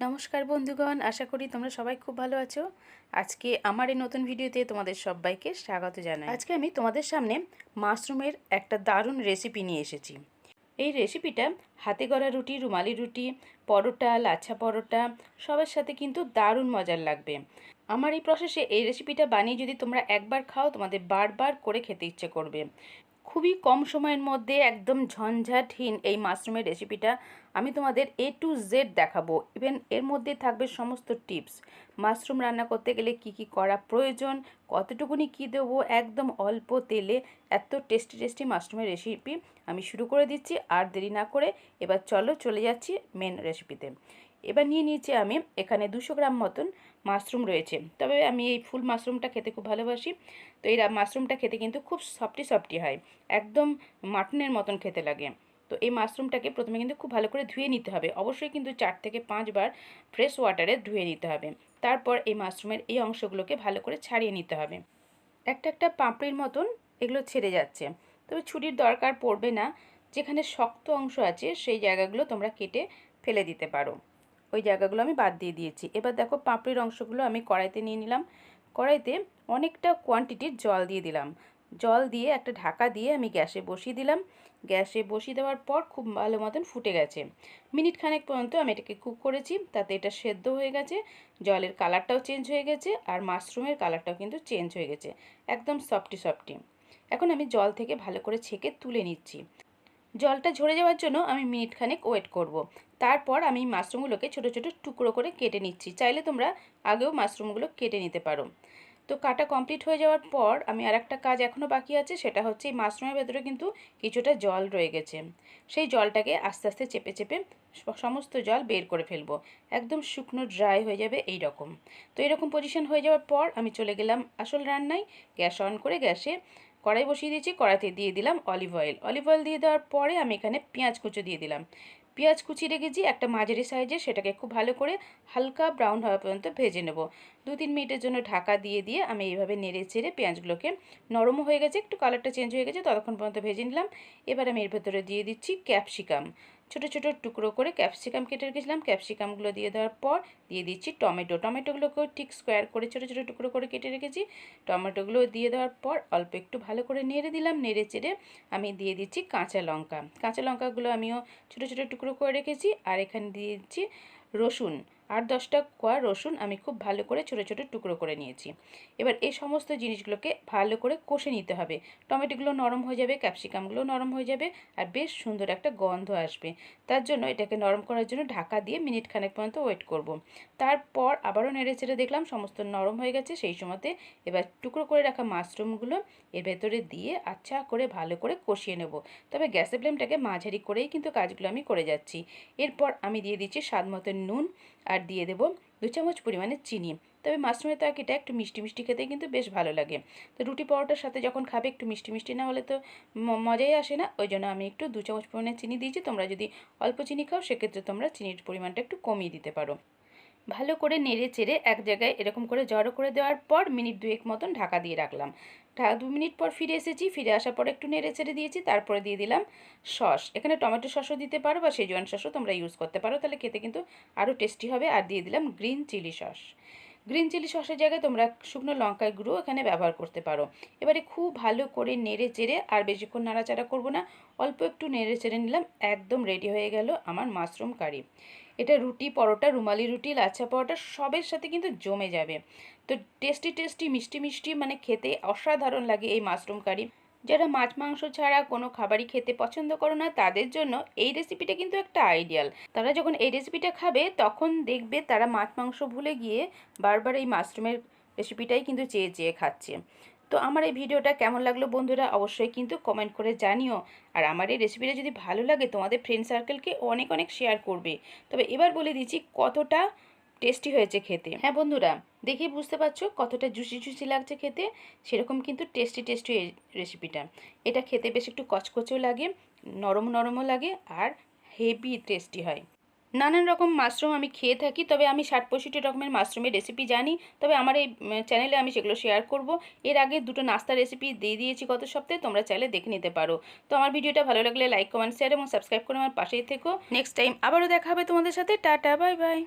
নমস্কার বন্ধুগণ, আশা করি তোমরা সবাই খুব ভালো আছো। আজকে আমার এই নতুন ভিডিওতে তোমাদের সবাইকে স্বাগত জানাই। আজকে আমি তোমাদের সামনে মাশরুমের একটা দারুণ রেসিপি নিয়ে এসেছি। এই রেসিপিটা হাতে গড়া রুটি, রুমালি রুটি, পরোটা, লাচ্ছা পরোটা, সবার সাথে কিন্তু দারুণ মজার লাগবে। আমার এই প্রসেসে এই রেসিপিটা বানিয়ে যদি তোমরা একবার খাও, তোমাদের বারবার করে খেতে ইচ্ছে করবে। খুবই কম সময়ের মধ্যে একদম ঝঞ্ঝাটহীন এই মাশরুমের রেসিপিটা আমি তোমাদের এ টু জেড দেখাবো। ইভেন এর মধ্যে থাকবে সমস্ত টিপস মাশরুম রান্না করতে গেলে কি কি করা প্রয়োজন, কতটুকুনি কি দেবো, একদম অল্প তেলে এত টেস্টি টেস্টি মাশরুমের রেসিপি আমি শুরু করে দিচ্ছি, আর দেরি না করে এবার চলো চলে যাচ্ছি মেন রেসিপিতে এবার নিয়ে নিয়েছি আমি এখানে দুশো গ্রাম মতন মাশরুম রয়েছে। তবে আমি এই ফুল মাশরুমটা খেতে খুব ভালোবাসি। তো এই মাশরুমটা খেতে কিন্তু খুব সফটি সফটি হয়। একদম মাটনের মতন খেতে লাগে। তো এই মাশরুমটাকে প্রথমে কিন্তু খুব ভালো করে ধুয়ে নিতে হবে। অবশ্যই কিন্তু চার থেকে পাঁচবার ফ্রেশ ওয়াটারে ধুয়ে নিতে হবে। তারপর এই মাশরুমের এই অংশগুলোকে ভালো করে ছাড়িয়ে নিতে হবে। একটা একটা পাঁপড়ির মতন এগুলো ছেড়ে যাচ্ছে। তবে ছুরির দরকার পড়বে না। যেখানে শক্ত অংশ আছে সেই জায়গাগুলো তোমরা কেটে ফেলে দিতে পারো। ওই জায়গাগুলো আমি বাদ দিয়ে দিয়েছি। এবার দেখো পাঁপড়ির অংশগুলো আমি কড়াইতে নিয়ে নিলাম। কড়াইতে অনেকটা কোয়ান্টিটির জল দিয়ে দিলাম। জল দিয়ে একটা ঢাকা দিয়ে আমি গ্যাসে বসিয়ে দিলাম। গ্যাসে বসিয়ে দেওয়ার পর খুব ভালো মতন ফুটে গেছে। মিনিট খানেক পর্যন্ত আমি এটাকে কুক করেছি, তাতে এটা সেদ্ধ হয়ে গেছে। জলের কালারটাও চেঞ্জ হয়ে গেছে আর মাশরুমের কালারটাও কিন্তু চেঞ্জ হয়ে গেছে। একদম সফটি সফটি এখন আমি জল থেকে ভালো করে ছেঁকে তুলে নিচ্ছি। জলটা ঝরে যাওয়ার জন্য আমি মিনিট খানেক ওয়েট করব। তারপর আমি মাশরুমগুলোকে ছোট ছোট টুকরো করে কেটে নিচ্ছি। চাইলে তোমরা আগেও মাশরুমগুলো কেটে নিতে পারো। তো কাটা কমপ্লিট হয়ে যাওয়ার পর আমি আর একটা কাজ এখনও বাকি আছে, সেটা হচ্ছে এই মাশরুমের ভেতরে কিন্তু কিছুটা জল রয়ে গেছে। সেই জলটাকে আস্তে আস্তে চেপে চেপে সমস্ত জল বের করে ফেলব। একদম শুকনো ড্রাই হয়ে যাবে এই রকম তো এরকম পজিশন হয়ে যাওয়ার পর আমি চলে গেলাম আসল রান্নায়। গ্যাস অন করে গ্যাসে কড়াই বসিয়ে দিয়েছি, কড়াইতে দিয়ে দিলাম অলিভ অয়েল অলিভ অয়েল দিয়ে দেওয়ার পরে আমি এখানে পেঁয়াজ কুচো দিয়ে দিলাম। পেঁয়াজ কুচি রেখেছি একটা মাঝারি সাইজে সেটাকে খুব ভালো করে হালকা ব্রাউন হওয়া পর্যন্ত ভেজে নেব। দু তিন মিনিটের জন্য ঢাকা দিয়ে দিয়ে আমি এইভাবে নেড়ে চেড়ে পেঁয়াজগুলোকে নরমও হয়ে গেছে, একটু কালারটা চেঞ্জ হয়ে গেছে, ততক্ষণ পর্যন্ত ভেজে নিলাম। এবার আমি এর ভেতরে দিয়ে দিচ্ছি ক্যাপসিকাম ছোট ছোট টুকরো করে ক্যাপসিকাম কেটে রেখেছিলাম। ক্যাপসিকামগুলো দিয়ে দেওয়ার পর দিয়ে দিচ্ছি টমেটো। টমেটোগুলোকেও ঠিক স্কোয়ার করে ছোটো ছোটো টুকরো করে কেটে রেখেছি। টমেটোগুলো দিয়ে দেওয়ার পর অল্প একটু ভালো করে নেড়ে দিলাম। নেড়ে চেড়ে আমি দিয়ে দিচ্ছি কাঁচা লঙ্কা। কাঁচা লঙ্কাগুলো আমিও ছোটো ছোটো টুকরো করে রেখেছি। আর এখানে দিয়ে দিচ্ছি রসুন। আট দশটা কোয়া রসুন আমি খুব ভালো করে ছোটো ছোটো টুকরো করে নিয়েছি। এবার এই সমস্ত জিনিসগুলোকে ভালো করে কষে নিতে হবে। টমেটোগুলো নরম হয়ে যাবে, ক্যাপসিকামগুলো নরম হয়ে যাবে আর বেশ সুন্দর একটা গন্ধ আসবে। তার জন্য এটাকে নরম করার জন্য ঢাকা দিয়ে মিনিট খানেক পর্যন্ত ওয়েট করব। তারপর আবারও নেড়ে চেড়ে দেখলাম সমস্ত নরম হয়ে গেছে। সেই সময়তে এবার টুকরো করে রাখা মাশরুমগুলো এর ভেতরে দিয়ে আচ্ছা করে ভালো করে কষিয়ে নেব। তবে গ্যাসের ফ্লেমটাকে মাঝারি করেই কিন্তু কাজগুলো আমি করে যাচ্ছি। এরপর আমি দিয়ে দিচ্ছি স্বাদ নুন আর দিয়ে দেবো দু চামচ পরিমাণে চিনি। তবে মাশরুমের তরকারিটা একটু মিষ্টি মিষ্টি খেতে কিন্তু বেশ ভালো লাগে। তো রুটি পরোটার সাথে যখন খাবে একটু মিষ্টি মিষ্টি, না হলে তো মজাই আসে না। ওই জন্য আমি একটু দু চামচ পরিমাণে চিনি দিয়েছি। তোমরা যদি অল্প চিনি খাও, সেক্ষেত্রে তোমরা চিনির পরিমাণটা একটু কমিয়ে দিতে পারো। ভালো করে নেড়ে চেড়ে এক জায়গায় এরকম করে জড়ো করে দেওয়ার পর মিনিট দুয়েক মতন ঢাকা দিয়ে রাখলাম। দু মিনিট পর ফিরে এসেছি, ফিরে আসার পর একটু নেড়ে চেড়ে দিয়েছি, তারপরে দিয়ে দিলাম সস। এখানে টমেটো সসও দিতে পারো বা সেজোয়ান সসও তোমরা ইউজ করতে পারো, তাহলে খেতে কিন্তু আরও টেস্টি হবে। আর দিয়ে দিলাম green chilli sauce green chilli সসের জায়গায় তোমরা শুকনো লঙ্কায় গুঁড়ো এখানে ব্যবহার করতে পারো। এবারে খুব ভালো করে নেড়ে চেড়ে আর বেশিক্ষণ নাড়াচাড়া করব না। অল্প একটু নেড়ে চেড়ে নিলাম, একদম রেডি হয়ে গেল আমার মাশরুম কারি। এটা রুটি পরোটা, রুমালি রুটি, লাচ্ছা পরোটা সবের সাথে কিন্তু জমে যাবে। তো টেস্টি টেস্টি মিষ্টি মিষ্টি মানে খেতে অসাধারণ লাগে এই মাশরুম কারি। যারা মাছ, মাংস ছাড়া কোনো খাবারই খেতে পছন্দ করো না, তাদের জন্য এই রেসিপিটা কিন্তু একটা আইডিয়াল তারা যখন এই রেসিপিটা খাবে, তখন দেখবে তারা মাছ, মাংস ভুলে গিয়ে বারবার এই মাশরুমের রেসিপিটাই কিন্তু চেয়ে চেয়ে খাচ্ছে। তো আমার এই ভিডিওটা কেমন লাগল বন্ধুরা, অবশ্যই কিন্তু কমেন্ট করে জানিও। আর আমার এই রেসিপিটা যদি ভালো লাগে, তোমাদের ফ্রেন্ড সার্কেলকে অনেক অনেক শেয়ার করবে। তবে এবার বলে দিচ্ছি কতটা টেস্টি হয়েছে খেতে। হ্যাঁ বন্ধুরা দেখে বুঝতে পারছ কতটা জুসি জুসি লাগছে খেতে। সেরকম কিন্তু টেস্টি টেস্টি এই রেসিপিটা এটা খেতে বেশ একটু কচকচও লাগে নরম নরমও লাগে আর হেভি টেস্টি হয়। নানান রকম মাশরুম আমি খেয়ে থাকি তবে আমি ষাট পঁয়ষট্টি রকমের মাশরুমের রেসিপি জানি। তবে আমার এই চ্যানেলে আমি সেগুলো শেয়ার করব। এর আগে দুটো নাস্তা রেসিপি দিয়ে দিয়েছি গত সপ্তাহে তোমরা চাইলে দেখে নিতে পারো। তো আমার ভিডিওটা ভালো লাগলে লাইক কমেন্ট শেয়ার এবং সাবস্ক্রাইব করে আমার পাশেই থেকো। নেক্সট টাইম আবারও দেখা হবে তোমাদের সাথে। Tata bye bye